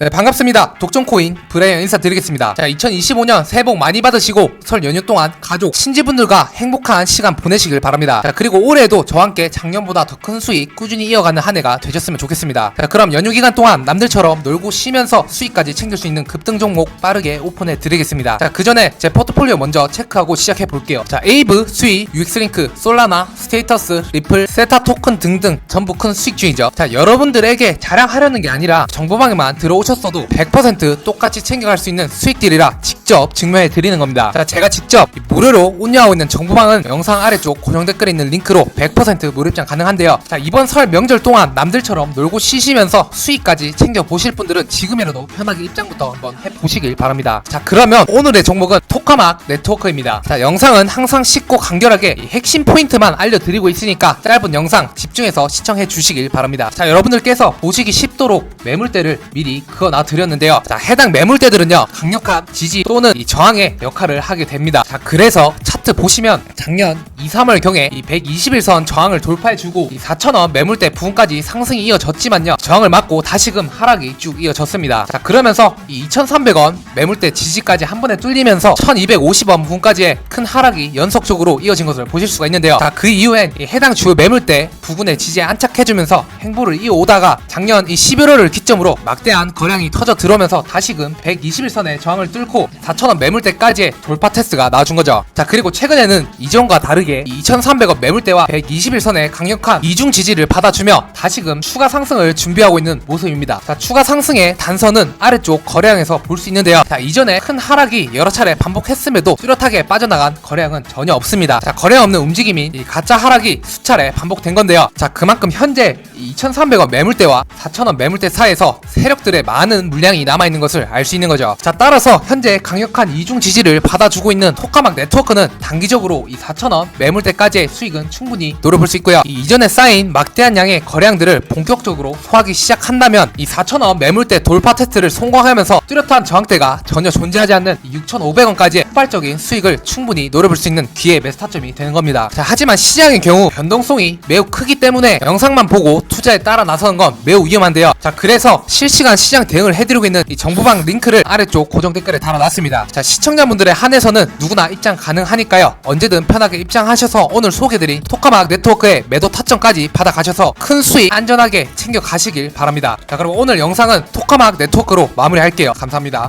네, 반갑습니다. 독점코인 브레이언 인사드리겠습니다. 자, 2025년 새해 복 많이 받으시고 설 연휴 동안 가족, 친지분들과 행복한 시간 보내시길 바랍니다. 자, 그리고 올해도 저와 함께 작년보다 더 큰 수익 꾸준히 이어가는 한 해가 되셨으면 좋겠습니다. 자, 그럼 연휴 기간 동안 남들처럼 놀고 쉬면서 수익까지 챙길 수 있는 급등 종목 빠르게 오픈해 드리겠습니다. 자, 그 전에 제 포트폴리오 먼저 체크하고 시작해 볼게요. 자, 에이브, 수익, UX링크, 솔라나, 스테이터스, 리플, 세타 토큰 등등 전부 큰 수익주이죠. 자, 여러분들에게 자랑하려는 게 아니라 정보방에만 들어오 셨어도 100% 똑같이 챙겨갈 수 있는 수익들이라 직접 증명해 드리는 겁니다. 자, 제가 직접 이 무료로 운영하고 있는 정보방은 영상 아래쪽 고정 댓글에 있는 링크로 100% 무료 입장 가능한데요. 자, 이번 설 명절 동안 남들처럼 놀고 쉬시면서 수익까지 챙겨 보실 분들은 지금이라도 편하게 입장부터 한번 해 보시길 바랍니다. 자, 그러면 오늘의 종목은 토카막 네트워크입니다. 자, 영상은 항상 쉽고 간결하게 이 핵심 포인트만 알려드리고 있으니까 짧은 영상 집중해서 시청해 주시길 바랍니다. 자, 여러분들께서 보시기 쉽도록 매물대를 미리 그어놔 드렸는데요. 자, 해당 매물대들은요, 강력한 지지 또는 이 저항의 역할을 하게 됩니다. 자, 그래서 차 트 보시면 작년 2, 3월 경에 이 121선 저항을 돌파해주고 이 4,000원 매물대 부분까지 상승이 이어졌지만요, 저항을 맞고 다시금 하락이 쭉 이어졌습니다. 자, 그러면서 이 2,300원 매물대 지지까지 한 번에 뚫리면서 1,250원 부분까지의 큰 하락이 연속적으로 이어진 것을 보실 수가 있는데요. 자, 그 이후엔 이 해당 주요 매물대 부분의 지지에 안착해주면서 행보를 이어오다가 작년 이 11월을 기점으로 막대한 거량이 터져 들어오면서 다시금 121선의 저항을 뚫고 4,000원 매물대까지의 돌파 테스트가 나와준 거죠. 자, 그리고 최근에는 이전과 다르게 2,300원 매물대와 121선의 강력한 이중 지지를 받아주며 다시금 추가 상승을 준비하고 있는 모습입니다. 자, 추가 상승의 단선은 아래쪽 거래량에서 볼 수 있는데요. 자, 이전에 큰 하락이 여러 차례 반복했음에도 뚜렷하게 빠져나간 거래량은 전혀 없습니다. 자, 거래량 없는 움직임이 이 가짜 하락이 수차례 반복된 건데요. 자, 그만큼 현재 2,300원 매물대와 4,000원 매물대 사이에서 세력들의 많은 물량이 남아있는 것을 알 수 있는 거죠. 자, 따라서 현재 강력한 이중 지지를 받아주고 있는 토카막 네트워크는 단기적으로 이 4,000원 매물대까지의 수익은 충분히 노려볼 수 있고요. 이 이전에 쌓인 막대한 양의 거래량들을 본격적으로 소화하기 시작한다면 이 4,000원 매물대 돌파 테스트를 성공하면서 뚜렷한 저항대가 전혀 존재하지 않는 6,500원까지의 폭발적인 수익을 충분히 노려볼 수 있는 기회 매수 타점이 되는 겁니다. 자, 하지만 시장의 경우 변동성이 매우 크기 때문에 영상만 보고 투자에 따라 나서는 건 매우 위험한데요. 자, 그래서 실시간 시장 대응을 해드리고 있는 이 정보방 링크를 아래쪽 고정 댓글에 달아놨습니다. 자, 시청자분들의 한해서는 누구나 입장 가능하 니까요. 언제든 편하게 입장하셔서 오늘 소개드린 토카막 네트워크의 매도 타점까지 받아가셔서 큰 수익 안전하게 챙겨 가시길 바랍니다. 자, 그럼 오늘 영상은 토카막 네트워크로 마무리할게요. 감사합니다.